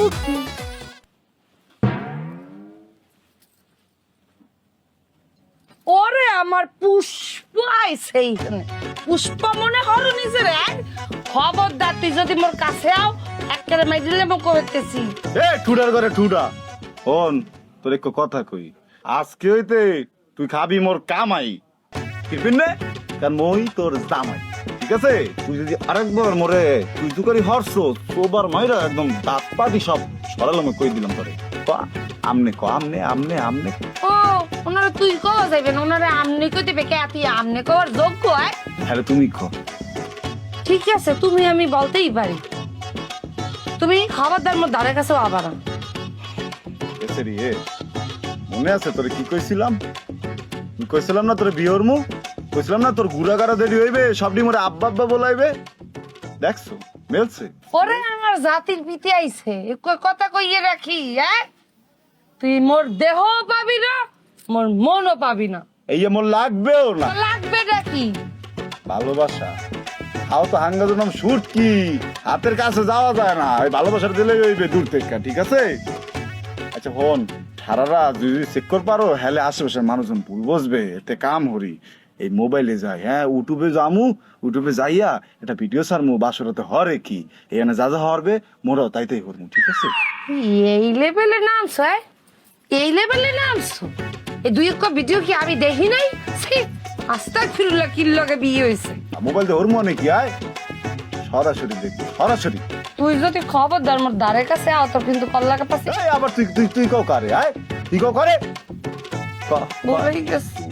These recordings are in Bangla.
ওরে আমার মনে নিজের এক। যদি মোর কাছে আও একেবারে মাইদিলে মো করতেছি এ, ঠুডার করে ঠুডা। ওন তোর এক কথা কই। আজকে হইতে তুই খাবি মোর কামাই। কিরপিন নে, কারণ মই তোর জামাই। ঠিক আছে তুই যদি আরেকবার মরে তুই করি সোবার মাইরা একদম দাঁত পাতি সব সরালাম কই দিলাম তোরে। আমনে ক আমনে আমনে আমনে ও ওনারা তুই কও যাইবেন ওনারা আমনে কই দিবে? কে তুই আমনে কওয়ার যোগ্য হয় হ্যাঁ তুমি ক। ঠিক আছে তুমি আমি বলতেই পারি। তুমি খাবারদার মোর ধারে কাছে আবার মনে আছে তোরে কি কইছিলাম? কইছিলাম না তোর বিয়র মু কইছিলাম না তোর গুড়াগাড়া দেরি হইবে সবটি মোরে আব্বা আব্বা বলাইবে? দেখছ মেলছে। ওরে আমার জাতির পিতে আইছে কথা কইয়ে রাখি হ্যাঁ? তুই মোর দেহ পাবি না মোর মনও পাবি না। এই মোর লাগবেও না। লাগবে নাকি ভালোবাসা। খাও তো হাঙ্গা নাম শুট কি হাতের কাছে যাওয়া যায় না। এই ভালোবাসার দিলে হইবে দূর থেকে ঠিক আছে? আচ্ছা হন ঠারারা যদি চেক কর পারো হেলে আশেপাশের মানুষজন ভুল বসবে এতে কাম হরি এই মোবাইলে যাই হ্যাঁ ইউটিউবে যামু ইউটিউবে যাইয়া এটা ভিডিও সারমু বাসরতে হরে কি? এখানে যা যা হরবে মোরাও তাইতেই হরমু ঠিক আছে? এই লেভেলে নামছো হ্যাঁ? এই লেভেলে নামছো? এই দুই এক ভিডিও কি আমি দেখি নাই? আস্তাক ফিরুল্লাহ কিল্লকে বিয়ে হয়েছে? মোবাইল দিয়ে হরমু অনেক কি আয়? সরাসরি দেখবি সরাসরি। তুই যদি খবরদার মোর ধারে কাছে আও তো কিন্তু কল্লাকে পাশে এই আবার তুই তুই তুই কও কারে আয়? তুই কও করে? ক, ক। বলেই গেছে।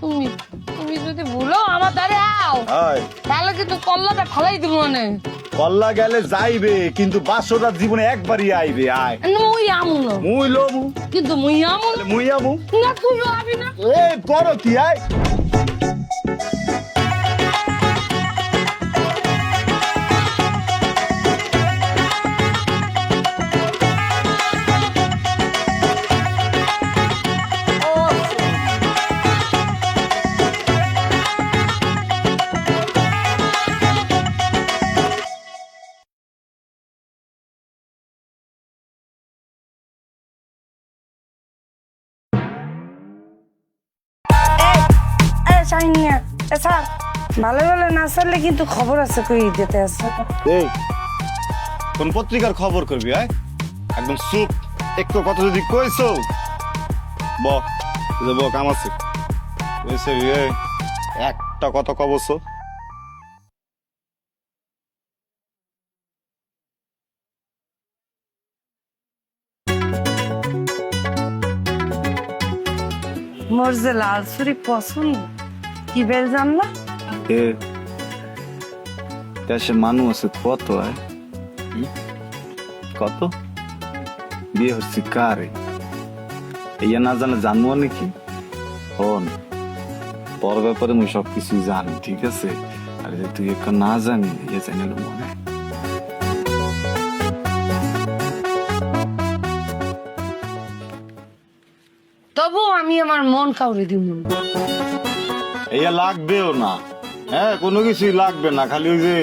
তুমি। তুমি যদি ভুলো আমার ধারে আও। হয়। তাহলে কিন্তু কল্লাটা ফালাই দিব মানে। কল্লা গেলে যাইবে কিন্তু বাসরা জীবনে একবারই আইবে আয়। মুই আমু না। মুই লমু। কিন্তু মুই আমু মুই আমু। না তুই আবি না। এ করো কি আয়। এ স্যার ভালো ভালো না চাললে কিন্তু খবর আছে কই দিতে আছে। এই কোন পত্রিকার খবর করবি আয়? একদম চুপ একটু কথা যদি কইছো। ব যে ব কাম আছে। কইছে একটা কথা কবছো মোর যে লাল ছুরি পছন্দ কি বেল জানলা এ দেশে মানুষ আছে কত হুম? কত বিয়ে হচ্ছে কারে ইয়া না জানে জানব নাকি হন তোর ব্যাপারে মুই সব কিছু জানি ঠিক আছে আর যে তুই একটা না জানি ইয়ে জানি মনে তবু আমি আমার মন কাউরে দিব ইয়া লাগবেও না। হ্যাঁ কোনো কিছুই লাগবে না। খালি ওই যে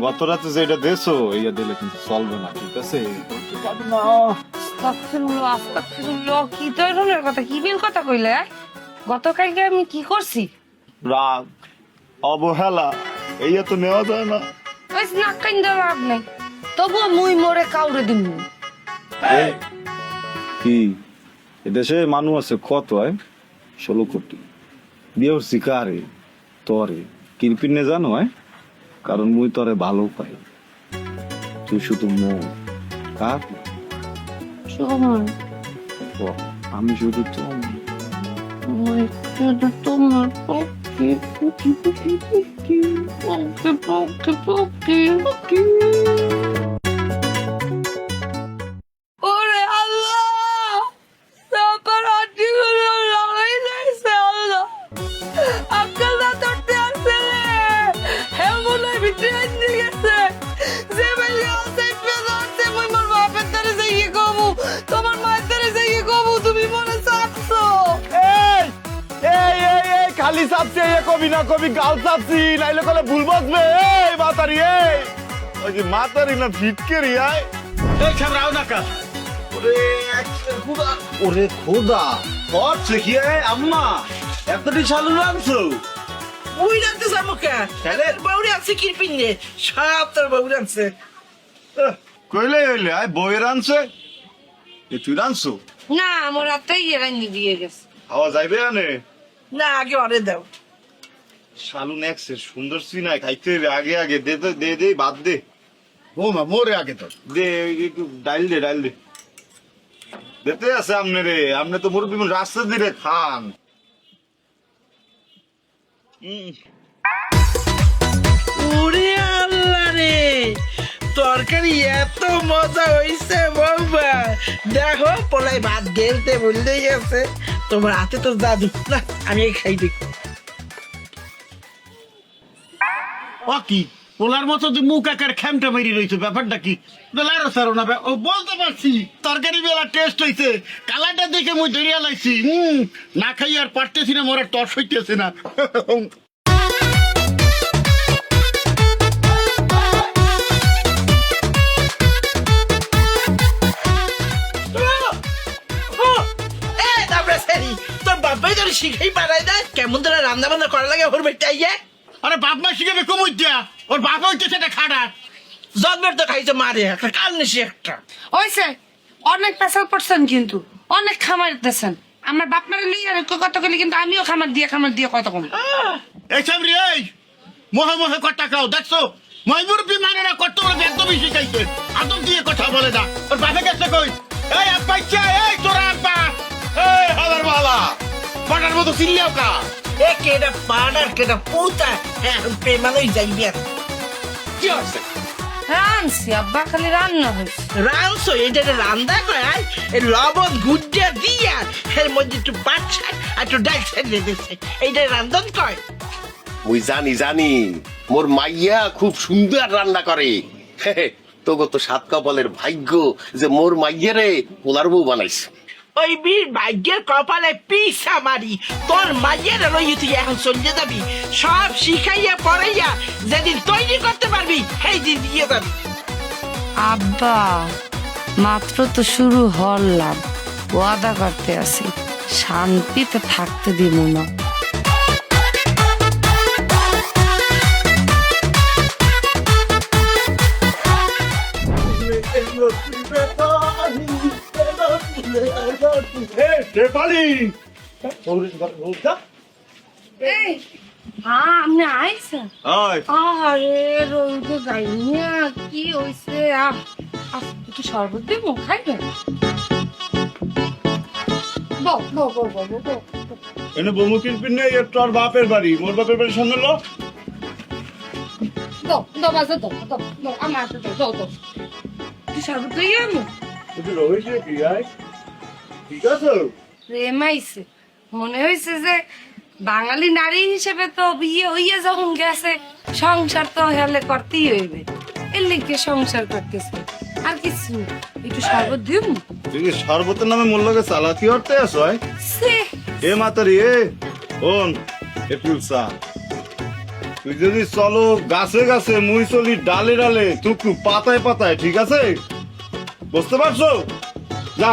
গত রাতে যেটা দেছো ইয়া দিলে কিন্তু চলবে না ঠিক আছে? পারবি না কি ধরনের কথা কি বিল কথা কইলে আহ? গতকালকে আমি কি করছি? রাগ অবহেলা এইয়া তো নেওয়া যায় না। ওই নাক কাইন্দা লাভ নাই। তবু মুই মোরে কাউরে এই, কি? এদেশে মানুষ আছে কত হয় ষোলো কোটি। বিয়ে হচ্ছি কারে তরে কিরপিনে জানো হয়? কারণ মুই তরে ভালো পাই। তুই শুধু মো কার আমি শুধু তোমার পক্ষে পক্ষে পক্ষে পক্ষে পক্ষে পক্ষে। কবি না কবি গাল চাপছি নাইলে কলে ভুল বসবে। এই বাতারি এই। ওই যে মাতারি না ফিটকেরি আয়। এই ছাবরাও না কা ওরে খোদা ওরে খোদা কি আয় আম্মা এতটি ওই রাখতে যাব কে? এদের বউরে আছে কি পিনে সব তোর বউরে আছে আহ, কইলে হইলে আয় বইয়ের আনছে। এ তুই আনছো না আমার এরাই দিয়ে গেছে। হাওয়া যাইবে আনে। না আগে অরে দাও। শালু নেক্সের সুন্দর সিনাই খাইতে আগে আগে দে দে দে দে বাদ দে। ও মা মোরে আগে তো দে একটু ডাইল দে ডাইল দে। দেখতে আছে আমনে রে আমনে তো মুরব্বী রাস্তা দিয়ে খান। ওরে আল্লাহ রে তরকারি এত মজা হইছে বৌমা। দেখো পোলাই ভাত গেলতে বললেই আছে তোমার হাতে তো জাদু। না আমি খাই দেখি। ও কি? পোলার মতো যে মুখ আকার খ্যামটা মেরি রয়েছে ব্যাপারটা কি? বেলারো সারো না ও, বলতে পারছি, তরকারি বেলা টেস্ট হইছে, কালারটা দেখে মুই দরিয়া লাইছি, হুম, না খাই আর পারতেছি না, মোরা টস হইতেছে না। তোর বাবাই তোর শিখাই পারাই না কেমন তোরা রান্না বান্না করা লাগে ওর বেটাই আরে বাপ মা শিখাবে কমুই দিয়া ওর বাপ হইতেছে এটা খাটা জন্মের তো খাইছে মারে একটা কাল নিশি একটা। ওইসে অনেক পেশাল পড়ছেন কিন্তু অনেক খামার দিতেছেন। আমার বাপ মারে লিয়ে আর কত গেলে কিন্তু আমিও খামার দিয়ে খামার দিয়ে কত কম। এইসব রে এই! মহে মহে কথা খাও দেখছ? ময়মুরবি মানে না কত বড় একদম বেশি খাইছে আদম দিয়ে কথা বলে না। ওর বাপে গেছে কই? এই আব্বা এই তোরা আব্বা। এই হালার বালা কটার মতো চিল্লিয়াও কা। এ কেডা পাড়ার কেডা পুতা হ্যাঁ প্রেমালই যাইবি আর। কি হচ্ছে রানছি আব্বা খালি রান্না হয়েছে। রানছো? এটা এই লবণ গুজ্জা দিয়া এর মধ্যে একটু ছাড় আর একটু ডাল ছেড়ে দিচ্ছে এইটা রান্ধন কয়? মুই জানি জানি। মোর মাইয়া খুব সুন্দর রান্না করে। তোগো তো সাত কপালের ভাগ্য যে মোর মাইয়ারে পোলার বউ বানাইছে। ওই বীর ভাগ্যের কপালে পিসা মারি। তোর মাইয়ের লই তুই এখন চলে যাবি। সব শিখাইয়া পড়াইয়া যেদিন তৈরি করতে পারবি, সেই দিন দিয়ে যাবি। আব্বা, মাত্র তো শুরু হলাম ওয়াদা করতে আসি, শান্তিতে থাকতে দিব না। এই হ্যাঁ আপনি আইসেন আয়। আরে রোদে যাইনি কি হইছে? একটু শরবত দেবো খাইবেন বউ বউ বউ বউ বউ বউ। এনে বমুকির পিনে একটু আর বাপের বাড়ি। মোর বাপের বাড়ির সঙ্গে লো। দাও দাও বাজে দাও দাও দাও আমার দাও দাও দাও তুই শরবত দিয়ে আমি তুই রয়েছে কি আয়। ঠিক আছে প্রেম আইছে। মনে হয়েছে যে বাঙালি নারী হিসেবে তো বিয়ে হইয়া যখন গেছে সংসার তো হেলে করতেই হইবে। এর লিখে সংসার করতেছে। আর কিছু। একটু শরবত দিব তুই কি শরবতের নামে মূল্যকে চালাকি হতে আছো আয় সে। এ মাতারি এ। On A Tulsa. তুই যদি চলো গাছে গাছে মুই চলি ডালে ডালে তুকু পাতায় পাতায় ঠিক আছে? বুঝতে পারছ? যা।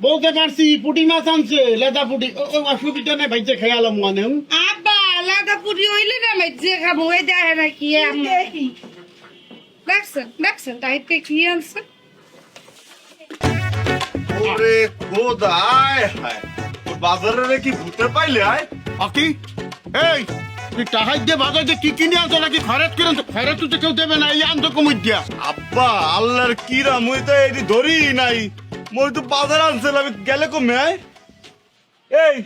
বলতে পারছি পুটি মাছ আনছে লেদা পুটি। অসুবিধা নেই ভাইজে খেয়ালাম মানে। আব্বা লাদা পুরি হইলে না মেজে খাব ওই দেখে না কি আম্মা। দেখছেন দেখছেন তাইতে কি আনছে? ওরে খোদা হায় বাজারে রে কি ভূতে পাইলে আয়? অকি এই তুই টাহাই দিয়ে বাজার কি কিনে আনছো নাকি খরচ করে আনছো? খরচ তো কেউ দেবে না এই আনছো কমুই দিয়া। আব্বা আল্লাহর কিরা মুই তো এটি ধরি নাই। মই তো বাজার আনছিলাম আমি গেলে কমে এই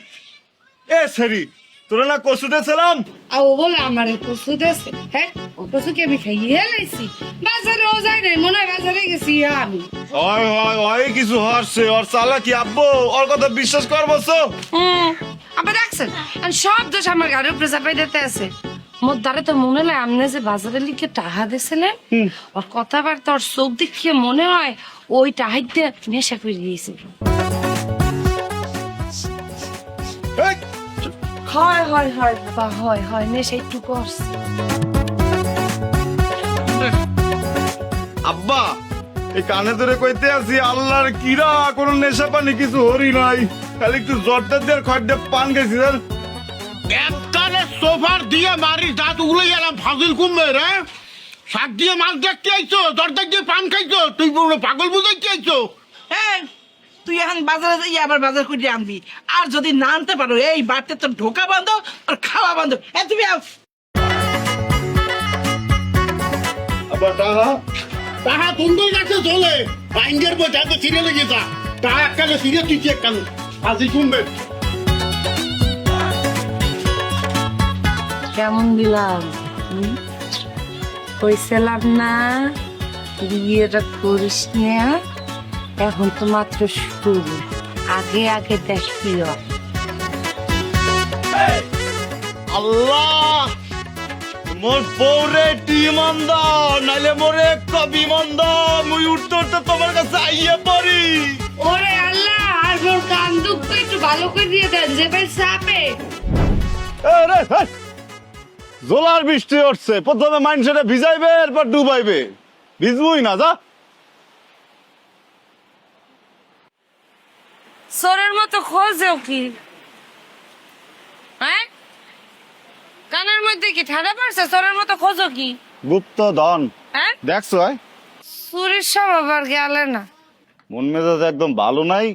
এ সেরি তোরা না কসুতে ছিলাম আর ও বলে আমার কসু দেছে হ্যাঁ অথচ কি আমি খাইয়ে লাইছি? বাজারেও যাই নাই মনে হয় বাজারে গেছি আমি। হয় হয় হয় কিছু হচ্ছে ওর চালা কি আব্বু? ওর কথা বিশ্বাস করব তো হুম আবার দেখছেন আর সব দোষ আমার গাড়ির উপরে চাপাই দিতে আছে। মোর দ্বারা তো মনে হয় আপনি যে বাজারে লিখে টাহা দিয়েছিলেন ওর কথাবার্তা ওর চোখ দেখিয়ে মনে হয় ওই টাহাইতে নেশা করে দিয়েছে। হয় হয় হয় বাবা হয় হয় নেশা একটু করছে। আব্বা এই কানে ধরে কইতে আছি আল্লাহর কিরা কোনো নেশা পানি কিছু হরি নাই। খালি একটু জর্দা দিয়ে খড় পান গেছি জান। একটারে সোফার দিয়ে মারি দাঁত উগলে গেলাম ফাজিল কুমবে রে। শাক দিয়ে মাছ দেখতে আইছো দরজা দিয়ে পান খাইছো তুই পুরো পাগল বুঝাইতে আইছো? এই, তুই এখন বাজারে যাই আবার বাজার করে আনবি। আর যদি না আনতে পারো এই বাড়িতে তো ঢোকা বন্ধ আর খাওয়া বন্ধ। এ তুমি আও। আব্বা টাহা তাহা তুন্দর কাছে চলে। বাইন্ডের বই যাতে সিরিয়াল লেগে যা। তাহা এককালে সিরিয়াল তুই চেক কালু। ফাজিল কুমবে কেমন দিলাম? কইছিলাম না বিয়েটা করিস না। এখন তো মাত্র শুরু। আগে আগে দেখবি আল্লাহ মোর বউরে টিমান দাও নাইলে মোরে কবি মন দাও মুই উঠতে উঠতে তোমার কাছে আইয়ে পড়ি। ওরে আল্লাহ আর মোর কান দুঃখ একটু ভালো করে দিয়ে দেন যে ভাই সাপে। জোলার বৃষ্টি উঠছে প্রথমে মানুষেরা ভিজাইবে এরপর ডুবাইবে। ভিজবুই না যা। সরের মতো খোঁজেও কি? হ্যাঁ? কানের মধ্যে কি ঠাডা পড়ছে? সরের মতো খোঁজো কি? গুপ্ত ধন হ্যাঁ? দেখছ চুরির সব আবার গেলে না। মন মেজাজ একদম ভালো নাই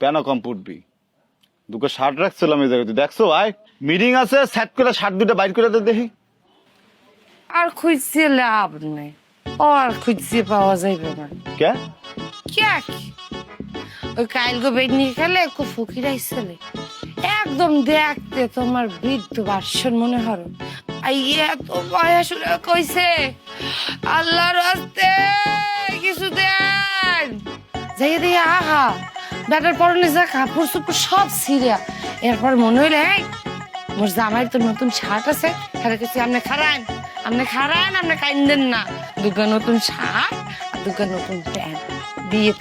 পেন কম ফুটবি। দুটো শার্ট রাখছিলাম এই জায়গাতে। দেখছ আয় মিটিং আছে সেট করে শার্ট দুটো বাইর করে দে দেখি। আর খুঁজছে লাভ নেই। ও আর খুঁজছে পাওয়া যাইবে না। কে? কে ওই কাইলগো বেডনি খেলে একটু ফকির আইসলে একদম দেখতে তোমার বৃদ্ধ বাসন মনে হলো আই এত বয়স কইছে আল্লাহর হস্তে কিছু দেন। যাই দিয়ে আহা বেটার পরনে যা কাপড় চোপড় সব সিরিয়া এরপর মনে হইলে এই মোর জামাইয়ের তো নতুন শার্ট আছে কিছু আপনি খারান আপনি খারান আপনি কাইন্দেন না। দুগা নতুন শার্ট আর দুগা নতুন প্যান্ট দিয়ে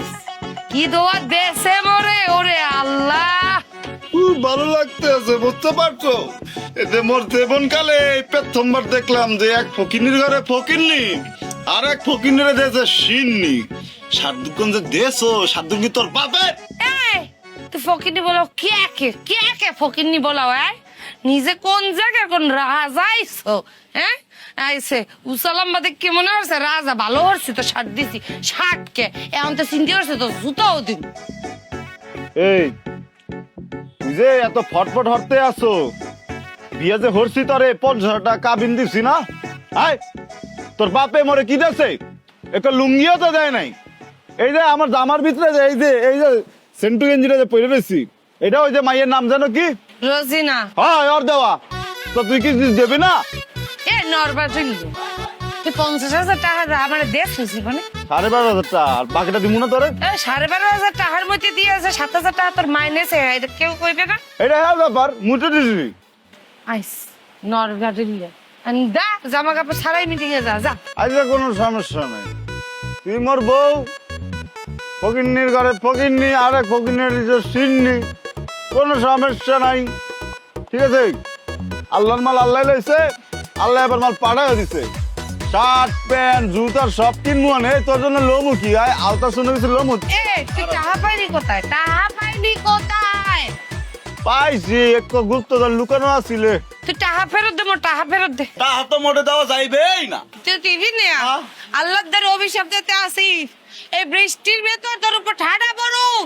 কি দোয়া দেশে মরে ওরে আল্লাহ। খুব ভালো লাগতে আছে বুঝতে পারছ? এতে মোর দেবন কালে প্রথমবার দেখলাম যে এক ফকিনির ঘরে ফকিননি আর এক ফকিনের দেশে সিননি সাত দুকন যে দেশো সাত দুন কি তোর বাপের? তুই ফকিনি বলো কে কে কে কে ফকিনি বলো এই? নিজে কোন জায়গায় কোন রাজা আইছো? হ্যাঁ? আইসে উসালাম্বাদে কে মনে হচ্ছে রাজা ভালো হচ্ছে তো শার্ট দিছি। শার্ট কে? এখন তো চিন্তা করছে তো, জুতাও দিন। এই, তুই যে এত ফটফট হরতে আসো, বিয়ে যে হরছি তরে পঞ্চাশ টাকা কাবিন দিছি না? আয়, তোর বাপে মরে কি দেছে একটা লুঙ্গিও তো দেয় নাই। এই যে আমার জামার ভিতরে যে, এই যে এই যে সেন্টু গেঞ্জিটা যে পরে রয়েছি, এটা ওই যে মাইয়ের নাম জানো কি? রোজিনা। হ্যাঁ ওর দেওয়া। তো তুই কি দেবি না? এ নরবা চললি তুই পঞ্চাশ হাজার টাকা আমার দেশ হয়েছে মানে সাড়ে বারো হাজার টাকা। আর বাকিটা দিব না তোরে? এ, সাড়ে বারো হাজার টাকার মধ্যে দিয়ে আছে সাত হাজার টাকা তোর মাইনেছে এটা কেউ কইবে না? এটা হ্যাঁ ব্যাপার মুটে দিছি আইস নরবা চললি দা জামা কাপড় ছাড়াই মিটিং এ যা যা। আজকে কোনো সমস্যা নেই। তুই মোর বউ ফকিন্নির ঘরে ফকিন্নি আর ফকিন্নির সিন্নি। কোনো সমস্যা নাই। ঠিক আছে? আল্লাহর মাল আল্লাহ লইছে আল্লাহ এবার মাল পাঠাও দিছে। শার্ট প্যান্ট জুতার সব কিনবো নে তোর জন্য লোমু কি? আয় আলতা শুনে গেছে লোমু। এ তুই টাহা পাইনি কোথায়? টাহা পাইনি কোথায়? পাইছি একটু গুপ্তধন লুকানো আসছিলে তুই টাহা ফেরত দে মোর টাহা ফেরত দে। তা হাত মোটে দেওয়া যাইবেই না। তুই টিভি নে আল্লাহর দ্বারা অভিশাপ দিতে আসিস। এই বৃষ্টির ভেতর তোর উপর ঠাডা পড়ুক।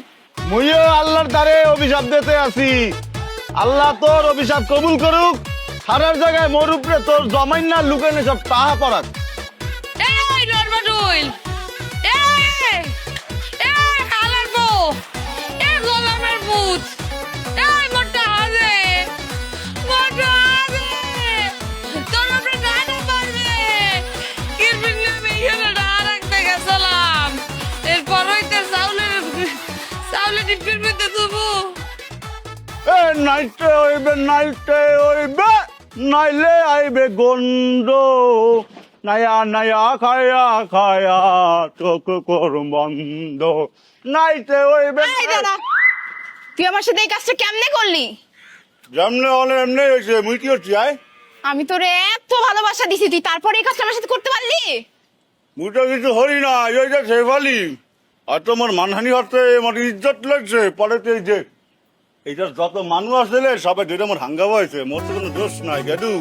মুইও আল্লাহর দ্বারে অভিশাপ দিতে আছি। আল্লাহ তোর অভিশাপ কবুল করুক হারার জায়গায় মোর উপরে তোর জমাইন না লুকানে সব তাহা পড়াক। গোলামের ভূত নাইট ফিরবিতে দেবো এ নাইটে হইবে নাইটে হইবে নাইলে আইবে গন্ড নায়া নায়া খায়া খায়া চোখ কর বন্ধ। নাইটে হইবে এই দাদা তুই আমার সাথে এই কাজটা কেমনে করলি? যেমনে হলে এমনি হয়েছে মুই কি হচ্ছি আয়? আমি তোরে এত ভালোবাসা দিছি তুই তারপরে এই কাজটা আমার সাথে করতে পারলি? মুই তো কিছু হরি না এই যে শেফালি আর তোমার মানহানি হচ্ছে আমার ইজ্জত লাগছে পরে তো এই যে এইটা যত মানুষ আসলে সবাই যেটা আমার হাঙ্গামা হয়েছে মোর তো কোনো দোষ নাই গেদু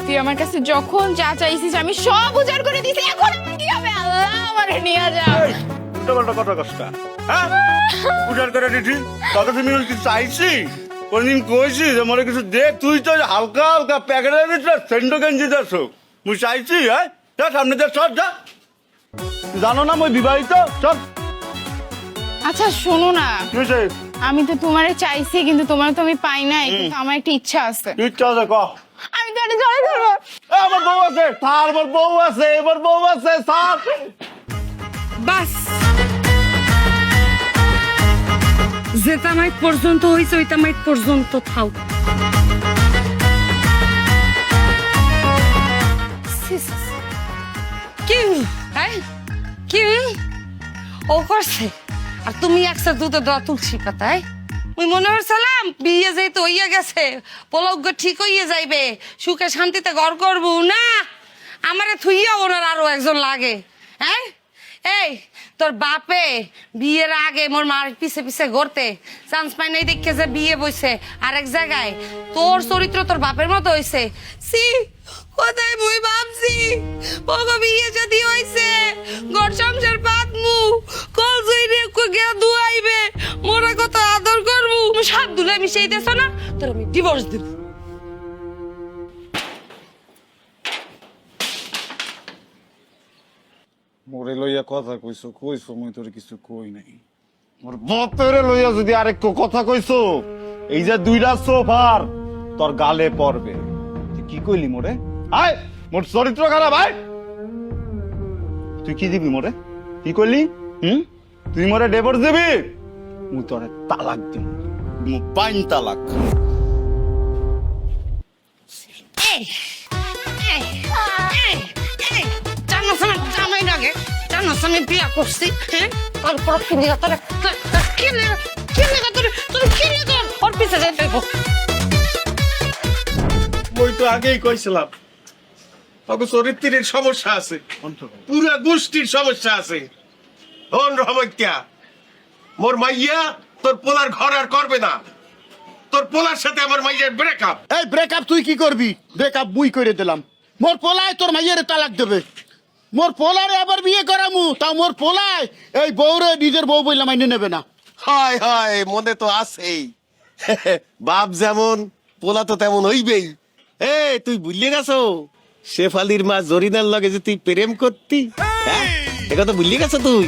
তুই আমার কাছে যখন যা চাইছিস আমি সব উজাড় করে দিছি এখন কি হবে? আল্লাহ আমারে নিয়ে যাও উল্টা পাল্টা কথা কষ্টা হ্যাঁ? উজার করে দিছি তবে তুমি কিছু চাইছি? কোনদিন কইছি যে মনে কিছু দে তুই তো হালকা হালকা প্যাকেটে দিচ্ছ সেন্ডো গেঞ্জি দেছ মুই চাইছি হ্যাঁ? যা সামনে দে সর যা। জানো না মই বিবাহিত সব আচ্ছা শোনো না। কি হয়েছে আমি তো তোমারে চাইছি কিন্তু তোমার তো আমি পাই নাই কিন্তু আমার একটা ইচ্ছা আছে। ইচ্ছা আছে ক? আমি তো এটা জড়ে ধরবো আমার বউ আছে তার আমার বউ আছে এবার বউ আছে সাপ বাস। যেটা মাইট পর্যন্ত হয়েছে ওইটা মাইট পর্যন্ত থাও। কি? কি? ও করছে? আর তুমি একসাথে দুধে দেওয়া তুলসী পাতায় ওই মনে করছিলাম বিয়ে যেহেতু হইয়া গেছে পলজ্ঞ ঠিক হইয়া যাইবে, সুখে শান্তিতে ঘর করব না? আমারে থুইয়া ওনার আরও একজন লাগে। হ্যাঁ এই, তোর বাপে বিয়ের আগে মোর মার পিছে পিছে ঘুরতে চান্স পাই নাই দেখে যে বিয়ে বইছে। আরেক জায়গায় তোর চরিত্র তোর বাপের মতো হইছে। সি কোথায় মুই ভাবছি। ওগো বিয়ে যদি হইছে, ঘর সংসার কল দুয়াইবে, মোরা কত আদর করব সাত দুলে মিশাই দেছ না, তোর আমি ডিভোর্স মোরে লইয়া কথা কইছো কইছো মুই তোর কিছু কই নাই। মোর বতেরে লইয়া যদি আরেক কথা কইছো, এই যে দুইটা সোফার, তোর গালে পড়বে। কি কইলি মোরে? আয় মোর চরিত্র খারাপ আয়। তুই কি দিবি মোরে? কি কইলি হুম? তুই মোরে ডেভোর্স দিবি? মুই তোরে তালাক দিব। মু পাইন তালাক। আমি বিয়া করছি হ্যাঁ? তারপর কি নিয়ে তোর কি নিয়ে কি নিয়ে তোর তোর কি নিয়ে তোর ওর পিছে যাইতে হইব মই তো আগেই কইছিলাম চরিত্রের সমস্যা আছে। পুরা গোষ্ঠীর সমস্যা আছে। হন রহমত্যা মোর মাইয়া তোর পোলার ঘর আর করবে না। তোর পোলার সাথে আমার মাইয়ার ব্রেকআপ এই ব্রেকআপ তুই কি করবি? ব্রেকআপ মুই করে দিলাম। মোর পোলায় তোর মাইয়ের তালাক দেবে। মোর পোলারে আবার বিয়ে করামু তা মোর পোলায় এই বউরে নিজের বউ বললাম মাইনে নেবে না। হায় হায় মনে তো আছেই। বাপ যেমন পোলা তো তেমন হইবেই। এ তুই বুঝলে গেছো? শেফালির মা জরিনার লগে যে তুই প্রেম করতি হ্যাঁ? এটা তো বুঝলে গেছো তুই?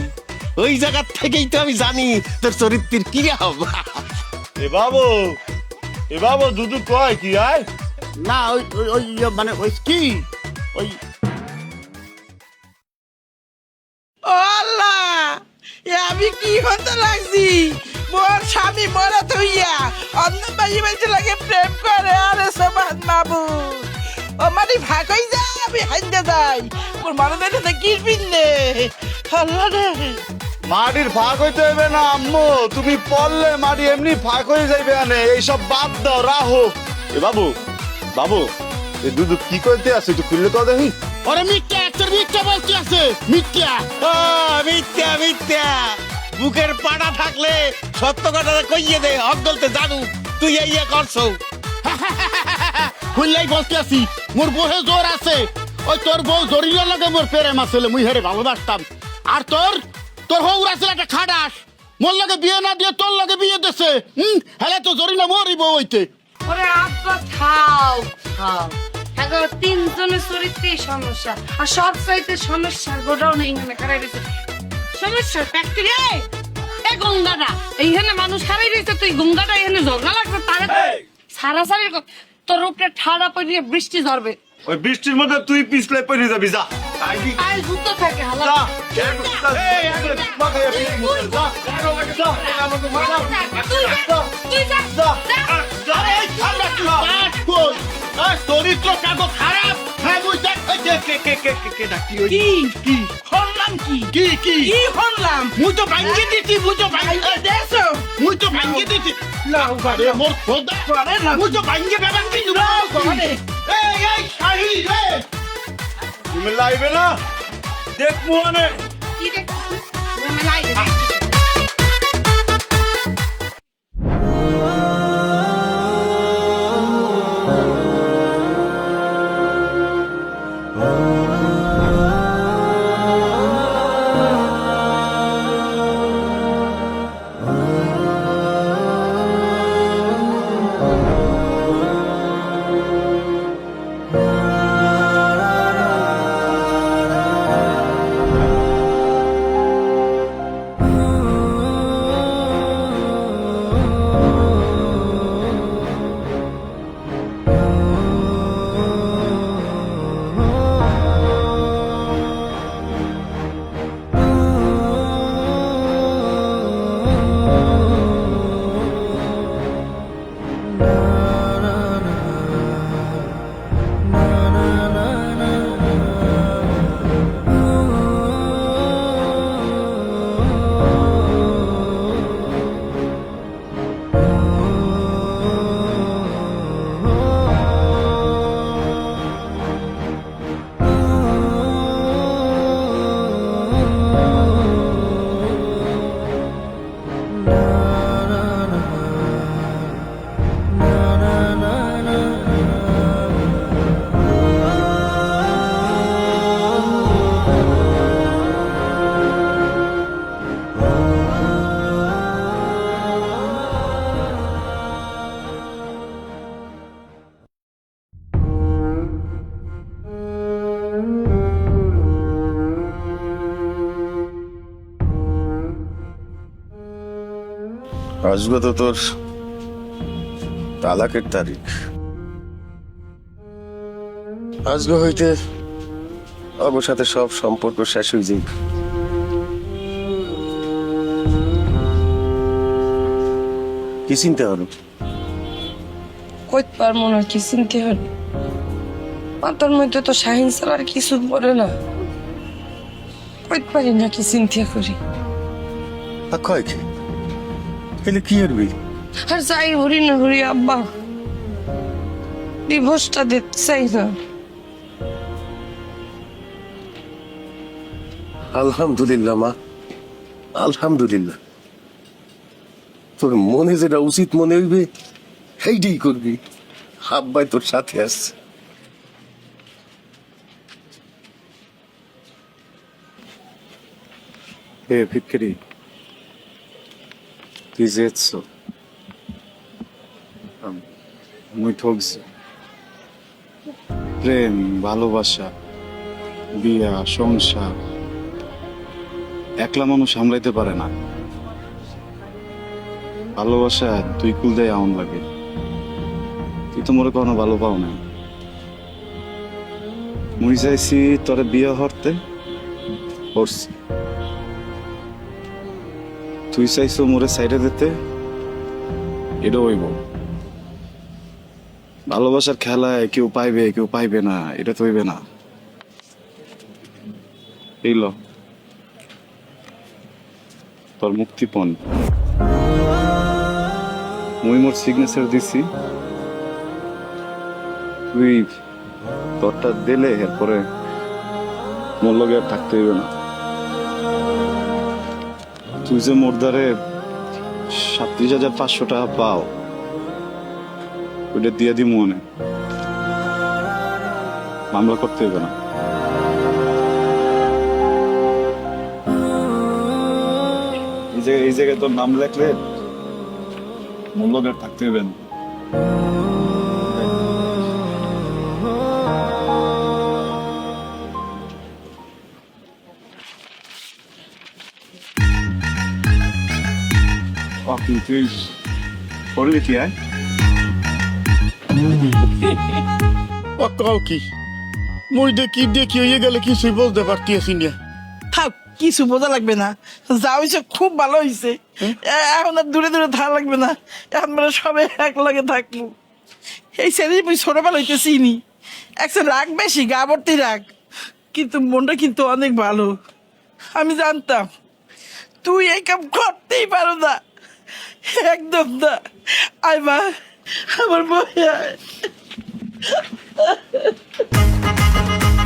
ওই জায়গার থেকেই তো আমি জানি তোর চরিত্রের কি হবে এ বাবু এ বাবু দুদু কয় কি আয়? না ওই ওই- ওই ইয়ে মানে ওই কি ওই আল্লাহ এ আমি কি হতে লাগছি? মোর স্বামী মরা থইয়া অন্য বাড়ি বাড়িতে লাগে প্রেম করে আরে সমান বাবু। মানে ভাগ হই যা আমি হাইতে যাই। মোর মনে দেখে কি পিনলে আল্লাহ রে। মাটির ফাঁক হইতে হবে না আম্মু। তুমি পড়লে মাটি এমনি ফাঁক হয়ে যাইবে আনে এইসব বাদ দাও রাহো। এ বাবু বাবু এ দুধু কি করতে আছে? একটু খুললে তো দেখি। ওরে মিথ্যা তোর মিথ্যা বলতে আছে। মিথ্যা। ও, মিথ্যা মিথ্যা। বুকের পাড়া থাকলে সত্য কথা কইয়ে দে অগলতে জানু। তুই এই ইয়ে করছ। খুললেই বলতে আছি মোর বহে জোর আছে। ওই তোর বউ জরিলার লগে মোর প্রেম আসলে মুই হেরে ভালোবাসতাম। আর তোর তোর হৌর আছে একটা খাডাস মোর লগে বিয়ে না দিয়ে তোর লগে বিয়ে দেছে। হুম হেলে তো জরিনা মরি বউ হইতে ওরে থাও থাও এখন তিনজনের চরিত্রেই সমস্যা। আর সব চাইতে সমস্যা গোডাউন এইখানে সমস্যার ফ্যাক্টরি এ গঙ্গাটা এইখানে মানুষ খারাই রয়েছে তুই গঙ্গাটা এখানে ঝগড়া লাগবে তারে সারা সারি তোর উপরে ঠাড়া পড়িয়ে বৃষ্টি ঝরবে। ওই বৃষ্টির মধ্যে তুই পিছলে পড়ে যাবি যা। আই ভূত থাকে হালা। এই মাথায় যা। যা তুই তুই যা যা আরে কি আর চরিত্র কাগজ খারাপ। হ্যাঁ বুঝ দেখ এই যে কে কে কে কে কে ডাকি ওই কি কি শুনলাম কি কি কি কি শুনলাম মুই তো ভাঙ্গি দিছি মুই তো ভাঙ্গি দেখছ মুই তো ভাঙ্গি দিছি লাউ আরে মোর খোদা করে না মুই তো ভাঙ্গি বেবান কি লাউ করে এই এই শাহি রে তুমি লাইবে না দেখ মুয়ানে কি দেখ মেলাই আজকে তো তোর তালাকের তারিখ। আজকে হইতে আমার সাথে সব সম্পর্ক শেষ হয়ে যাবে কি চিন্তা হলো কইতে পারব না কি চিনতে হবে মাথার মধ্যে তো শাহিন ছাড়া আর কিছু পড়ে না। কইতে পারি না কি চিন্তা করি। আর কয় কি? এলে কি করবি? আর যাই হরি না হরি আব্বা। ডিভোর্সটা দিতে চাই না। আলহামদুলিল্লাহ মা। আলহামদুলিল্লাহ। তোর মনে যেটা উচিত মনে হইবে সেইটাই করবি। আব্বাই তোর সাথে আসছে এ ফিটকেরি যেছ মুই ঠকছি প্রেম ভালোবাসা বিয়া সংসার একলা মানুষ সামলাইতে পারে না ভালোবাসা তুই কুল দেয় আমন লাগে তুই তো মনে কখনো ভালো পাও না মুই চাইছি তোরে বিয়ে হরতে করছি তুই চাইছো মোরে সাইডে দিতে? এটা হইব। ভালোবাসার খেলায় কেউ পাইবে কেউ পাইবে না এটা তো হইবে না। এই ল। তোর মুক্তিপণ। মুই মোর সিগনেচার দিছি। তুই তোরটা দিলে এরপরে মোর লগে আর থাকতে হইবে না। তুই যে মোর দ্বারে সাতত্রিশ হাজার পাঁচশো টাকা পাও। ওইটা দিয়ে দি মনে মামলা করতে হবে না। এই জায়গায় এই জায়গায় তোর নাম লেখলে মূল্যগার থাকতে হবে না। Fucking কি আয় ও কও কি মুই দে কি দিয়ে কি হয়ে গেলে কিছুই বলতে পারতেছি না। থাক কিছু বোঝা লাগবে না। যা হয়েছে খুব ভালো হয়েছে এ- এখন আর দূরে দূরে থাকা লাগবে না। এখন মানে সবাই এক লগে থাকব। এই ছেলে মুই ছোটবেলা হইতে চিনি। একটা রাগ বেশি গা ভর্তি রাগ। কিন্তু মনটা কিন্তু অনেক ভালো। আমি জানতাম তুই এই কাম করতেই পারো না। একদম না। আয় মা আমার বই